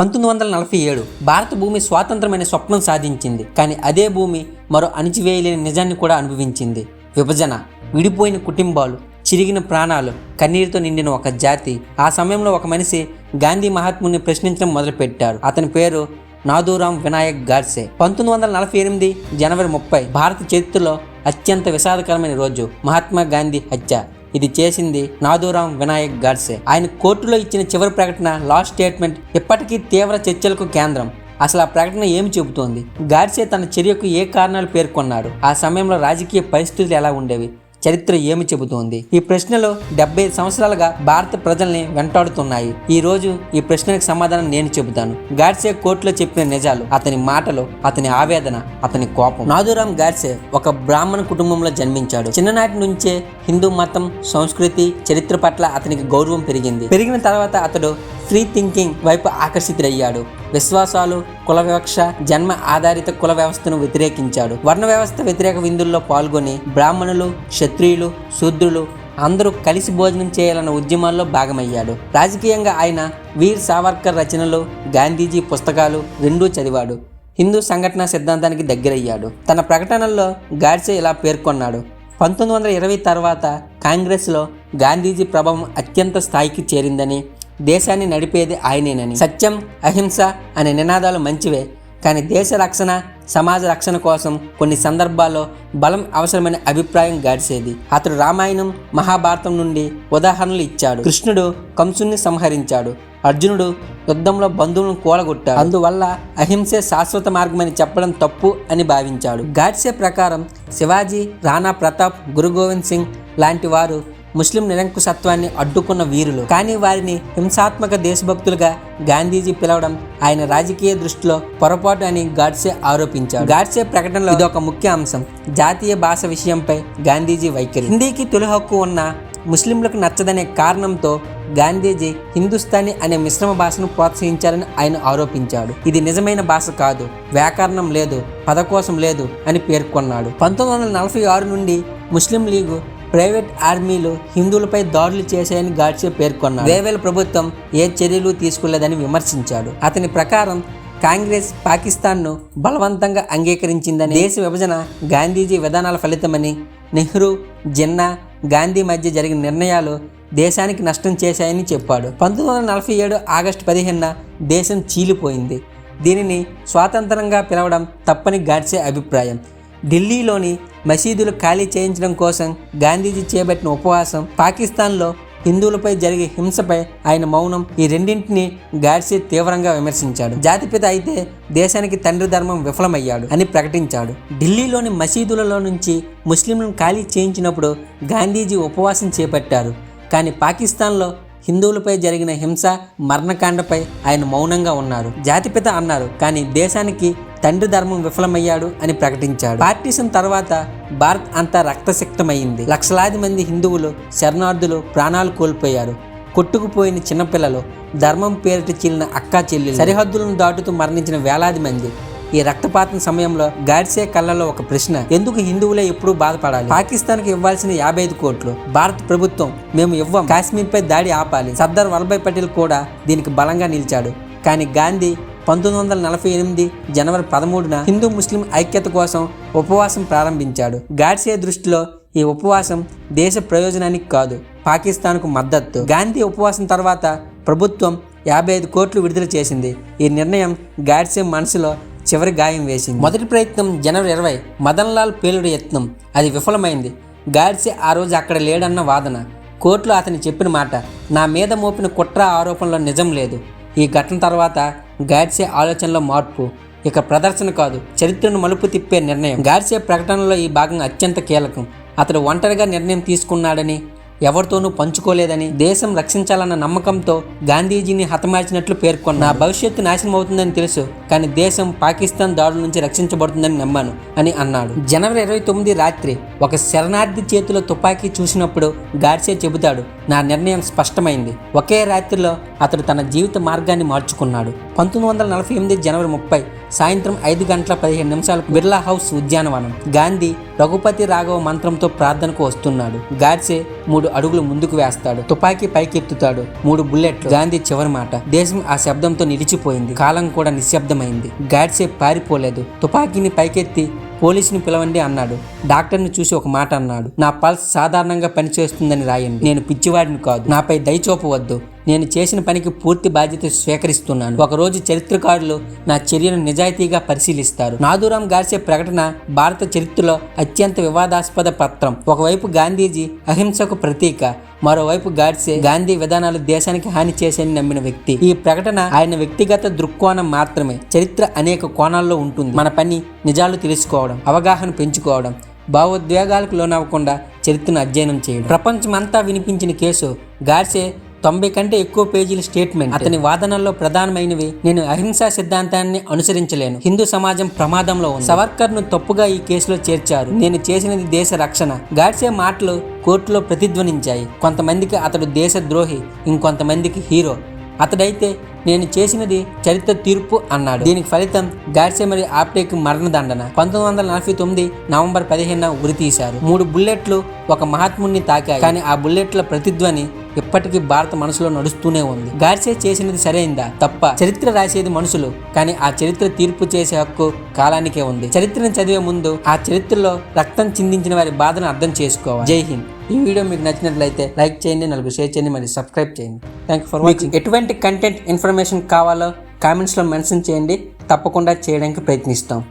పంతొమ్మిది వందల నలభై ఏడు భారత భూమి స్వాతంత్రమైన స్వప్నం సాధించింది. కానీ అదే భూమి మరో అణిచివేయలేని నిజాన్ని కూడా అనుభవించింది. విభజన విడిపోయిన కుటుంబాలు చిరిగిన ప్రాణాలు కన్నీరుతో నిండిన ఒక జాతి. ఆ సమయంలో ఒక మనిషి గాంధీ మహాత్ముని ప్రశ్నించడం మొదలుపెట్టారు. అతని పేరు నాదూరాం వినాయక్ గాడ్సే. పంతొమ్మిది వందల నలభై ఎనిమిది జనవరి ముప్పై భారత చరిత్రలో అత్యంత విషాదకరమైన రోజు మహాత్మా గాంధీ హత్య. ఇది చేసింది నాదూరాం వినాయక్ గాడ్సే. ఆయన కోర్టులో ఇచ్చిన చివరి ప్రకటన లాస్ట్ స్టేట్మెంట్ ఇప్పటికీ తీవ్ర చర్చలకు కేంద్రం. అసలు ఆ ప్రకటన ఏమి చెబుతోంది? గాడ్సే తన చర్యకు ఏ కారణాలు పేర్కొన్నాడు? ఆ సమయంలో రాజకీయ పరిస్థితులు ఎలా ఉండేవి? చరిత్ర ఏమి చెబుతోంది? ఈ ప్రశ్నలు డెబ్బై సంవత్సరాలుగా భారత ప్రజల్ని వెంటాడుతున్నాయి. ఈ రోజు ఈ ప్రశ్నకు సమాధానం నేను చెబుతాను. గాడ్సే కోర్టులో చెప్పిన నిజాలు అతని మాటలు అతని ఆవేదన అతని కోపం. నాదురాం గాడ్సే ఒక బ్రాహ్మణ కుటుంబంలో జన్మించాడు. చిన్ననాటి నుంచే హిందూ మతం సంస్కృతి చరిత్ర పట్ల అతనికి గౌరవం పెరిగింది. పెరిగిన తర్వాత అతడు ఫ్రీ థింకింగ్ వైపు ఆకర్షితుడయ్యాడు. విశ్వాసాలు కుల వివక్ష జన్మ ఆధారిత కుల వ్యవస్థను వ్యతిరేకించాడు. వర్ణ వ్యవస్థ వ్యతిరేక విందుల్లో పాల్గొని బ్రాహ్మణులు క్షత్రియులు శూద్రులు అందరూ కలిసి భోజనం చేయాలన్న ఉద్యమాల్లో భాగమయ్యాడు. రాజకీయంగా ఆయన వీర్ సావర్కర్ రచనలు గాంధీజీ పుస్తకాలు రెండూ చదివాడు. హిందూ సంఘటన సిద్ధాంతానికి దగ్గరయ్యాడు. తన ప్రకటనల్లో గాడ్సే ఇలా పేర్కొన్నాడు. పంతొమ్మిది వందల ఇరవై తర్వాత కాంగ్రెస్లో గాంధీజీ ప్రభావం అత్యంత స్థాయికి చేరిందని దేశాన్ని నడిపేది ఆయనేనని. సత్యం అహింస అనే నినాదాలు మంచివే కానీ దేశ రక్షణ సమాజ రక్షణ కోసం కొన్ని సందర్భాల్లో బలం అవసరమైన అభిప్రాయం గాడిసేది. అతడు రామాయణం మహాభారతం నుండి ఉదాహరణలు ఇచ్చాడు. కృష్ణుడు కంసుని సంహరించాడు. అర్జునుడు యుద్ధంలో బంధువులను కూలగొట్టాడు. అందువల్ల అహింసే శాశ్వత మార్గమని చెప్పడం తప్పు అని భావించాడు. గాడ్సే ప్రకారం శివాజీ రాణా ప్రతాప్ గురు గోవింద్ సింగ్ లాంటి వారు ముస్లిం నిరంకుశత్వాన్ని అడ్డుకున్న వీరులు. కానీ వారిని హింసాత్మక దేశభక్తులుగా గాంధీజీ పిలవడం ఆయన రాజకీయ దృష్టిలో పొరపాటు అని గాడ్సే ఆరోపించారు గాడ్సే ప్రకటనలో ఇది ఒక ముఖ్య అంశం. జాతీయ భాష విషయంపై గాంధీజీ వైఖరి. హిందీకి తొలి హక్కు ఉన్న ముస్లింలకు నచ్చదనే కారణంతో గాంధీజీ హిందుస్థానీ అనే మిశ్రమ భాషను ప్రోత్సహించారని ఆయన ఆరోపించాడు. ఇది నిజమైన భాష కాదు. వ్యాకరణం లేదు. పదకోశం లేదు అని పేర్కొన్నాడు. పంతొమ్మిది వందల నలభై ఆరు నుండి ముస్లిం లీగు ప్రైవేట్ ఆర్మీలు హిందువులపై దాడులు చేశాయని గాడ్సే పేర్కొన్నారు. వేవేల ప్రభుత్వం ఏ చర్యలు తీసుకోలేదని విమర్శించాడు. అతని ప్రకారం కాంగ్రెస్ పాకిస్తాన్ను బలవంతంగా అంగీకరించిందని దేశ విభజన గాంధీజీ విధానాల ఫలితమని నెహ్రూ జిన్నా గాంధీ మధ్య జరిగిన నిర్ణయాలు దేశానికి నష్టం చేశాయని చెప్పాడు. పంతొమ్మిది వందల నలభై ఏడు ఆగస్టు పదిహేనున దేశం చీలిపోయింది. దీనిని స్వాతంత్రంగా పిలవడం తప్పని గాడ్సే అభిప్రాయం. ఢిల్లీలోని మసీదులు ఖాళీ చేయించడం కోసం గాంధీజీ చేపట్టిన ఉపవాసం పాకిస్తాన్లో హిందువులపై జరిగే హింసపై ఆయన మౌనం ఈ రెండింటిని గాడ్సే తీవ్రంగా విమర్శించాడు. జాతిపిత అయితే దేశానికి తండ్రి ధర్మం విఫలమయ్యాడు అని ప్రకటించాడు. ఢిల్లీలోని మసీదులలో నుంచి ముస్లింలను ఖాళీ చేయించినప్పుడు గాంధీజీ ఉపవాసం చేపట్టారు. కానీ పాకిస్తాన్లో హిందువులపై జరిగిన హింస మరణకాండపై ఆయన మౌనంగా ఉన్నారు. జాతిపిత అన్నారు కానీ దేశానికి తండ్రి ధర్మం విఫలమయ్యాడు అని ప్రకటించాడు. పార్టీషన్ తర్వాత భారత్ అంతా రక్తసిక్తమైంది. లక్షలాది మంది హిందువులు శరణార్థులు ప్రాణాలు కోల్పోయారు. కొట్టుకుపోయిన చిన్నపిల్లలు ధర్మం పేరిట చీలిన అక్కా చెల్లి సరిహద్దులను దాటుతూ మరణించిన వేలాది మంది. ఈ రక్తపాతం సమయంలో గాడ్సే కళ్ళలో ఒక ప్రశ్న ఎందుకు హిందువులే ఎప్పుడూ బాధపడాలి? పాకిస్తాన్కి ఇవ్వాల్సిన యాభై ఐదు కోట్లు భారత ప్రభుత్వం మేము ఇవ్వం కాశ్మీర్పై దాడి ఆపాలి. సర్దార్ వల్లభాయ్ పటేల్ కూడా దీనికి బలంగా నిలిచాడు. కానీ గాంధీ పంతొమ్మిది వందల నలభై ఎనిమిది జనవరి పదమూడున హిందూ ముస్లిం ఐక్యత కోసం ఉపవాసం ప్రారంభించాడు. గాడ్సే దృష్టిలో ఈ ఉపవాసం దేశ ప్రయోజనానికి కాదు పాకిస్తాన్కు మద్దతు. గాంధీ ఉపవాసం తర్వాత ప్రభుత్వం యాభై ఐదు కోట్లు విడుదల చేసింది. ఈ నిర్ణయం గాడ్సే మనసులో చివరి గాయం వేసింది. మొదటి ప్రయత్నం జనవరి ఇరవై మదన్ లాల్ పేలుడు యత్నం. అది విఫలమైంది. గాడ్సే ఆ రోజు అక్కడ లేడన్న వాదన. కోర్టులో అతను చెప్పిన మాట నా మీద మోపిన కుట్ర ఆరోపణలో నిజం లేదు. ఈ ఘటన తర్వాత గాడ్సే ఆలోచనలో మార్పు ఇక ప్రదర్శన కాదు చరిత్రను మలుపు తిప్పే నిర్ణయం. గాడ్సే ప్రకటనలో ఈ భాగం అత్యంత కీలకం. అతడు ఒంటరిగా నిర్ణయం తీసుకున్నాడని ఎవరితోనూ పంచుకోలేదని దేశం రక్షించాలన్న నమ్మకంతో గాంధీజీని హతమార్చినట్లు పేర్కొన్న నా భవిష్యత్తు నాశనం అవుతుందని తెలుసు కానీ దేశం పాకిస్తాన్ దాడుల నుంచి రక్షించబడుతుందని నమ్మాను అని అన్నాడు. జనవరి ఇరవై తొమ్మిది రాత్రి ఒక శరణార్థి చేతిలో తుపాకీ చూసినప్పుడు గాడ్సే చెబుతాడు నా నిర్ణయం స్పష్టమైంది. ఒకే రాత్రిలో అతడు తన జీవిత మార్గాన్ని మార్చుకున్నాడు. పంతొమ్మిది వందల నలభై ఎనిమిది జనవరి ముప్పై సాయంత్రం ఐదు గంటల పదిహేను నిమిషాలకు బిర్లా హౌస్ ఉద్యానవనం. గాంధీ రఘుపతి రాఘవ మంత్రంతో ప్రార్థనకు వస్తున్నాడు. గాడ్సే మూడు అడుగులు ముందుకు వేస్తాడు. తుపాకీ పైకెత్తుతాడు. మూడు బుల్లెట్లు. గాంధీ చివరి మాట. దేశం ఆ శబ్దంతో నిలిచిపోయింది. కాలం కూడా నిశ్శబ్దమైంది. గాడ్సే పారిపోలేదు. తుపాకీని పైకెత్తి పోలీసుని పిలవండి అన్నాడు. డాక్టర్ని చూసి ఒక మాట అన్నాడు. నా పల్స్ సాధారణంగా పనిచేస్తుందని రాయండి. నేను పిచ్చివాడిని కాదు. నాపై దయచూపవద్దు నేను చేసిన పనికి పూర్తి బాధ్యత స్వీకరిస్తున్నాను. ఒకరోజు చరిత్రకారులు నా చర్యను నిజాయితీగా పరిశీలిస్తారు. నాదురాం గార్సే ప్రకటన భారత చరిత్రలో అత్యంత వివాదాస్పద పత్రం. ఒకవైపు గాంధీజీ అహింసకు ప్రతీక. మరోవైపు గాడ్సే గాంధీ విధానాలు దేశానికి హాని చేశాయని నమ్మిన వ్యక్తి. ఈ ప్రకటన ఆయన వ్యక్తిగత దృక్కోణం మాత్రమే. చరిత్ర అనేక కోణాల్లో ఉంటుంది. మన పని నిజాలు తెలుసుకోవడం అవగాహన పెంచుకోవడం భావోద్వేగాలకు లోనవ్వకుండా చరిత్రను అధ్యయనం చేయడం. ప్రపంచమంతా వినిపించిన కేసు గాడ్సే తొంభై కంటే ఎక్కువ పేజీల స్టేట్మెంట్. అతని వాదనల్లో ప్రధానమైనవి నేను అహింసా సిద్ధాంతాన్ని అనుసరించలేను. హిందూ సమాజం ప్రమాదంలో ఉంది. సవర్కర్ను తప్పుగా ఈ కేసులో చేర్చారు. నేను చేసినది దేశ రక్షణ. గాడ్సే మాటలు కోర్టులో ప్రతిధ్వనించాయి. కొంతమందికి అతడు దేశ ద్రోహి ఇంకొంతమందికి హీరో. అతడైతే నేను చేసినది చరిత్ర తీర్పు అన్నాడు. దీనికి ఫలితం గాడ్సే మరియు ఆప్టేకి మరణదండన. పంతొమ్మిది వందల నలభై తొమ్మిది నవంబర్ పదిహేను ఉరి తీశారు మూడు బుల్లెట్లు ఒక మహాత్ముడిని తాకాయి. కానీ ఆ బుల్లెట్ల ప్రతిధ్వని ఇప్పటికీ భారత మనసులో నడుస్తూనే ఉంది. గాడ్సే చేసినది సరైందా? తప్ప చరిత్ర రాసేది మనుషులు. కానీ ఆ చరిత్ర తీర్పు చేసే హక్కు కాలానికే ఉంది. చరిత్రను చదివే ముందు ఆ చరిత్రలో రక్తం చిందించిన వారి బాధను అర్థం చేసుకోవాలి. జై హింద్. ఈ వీడియో మీకు నచ్చినట్లయితే లైక్ చేయండి నలుగురు షేర్ చేయండి మరియు సబ్స్క్రైబ్ చేయండి. థ్యాంక్ ఫర్ వాచింగ్ ఎటువంటి కంటెంట్ ఇన్ఫర్మేషన్ కావాలో కామెంట్స్లో మెన్షన్ చేయండి. తప్పకుండా చేయడానికి ప్రయత్నిస్తాం.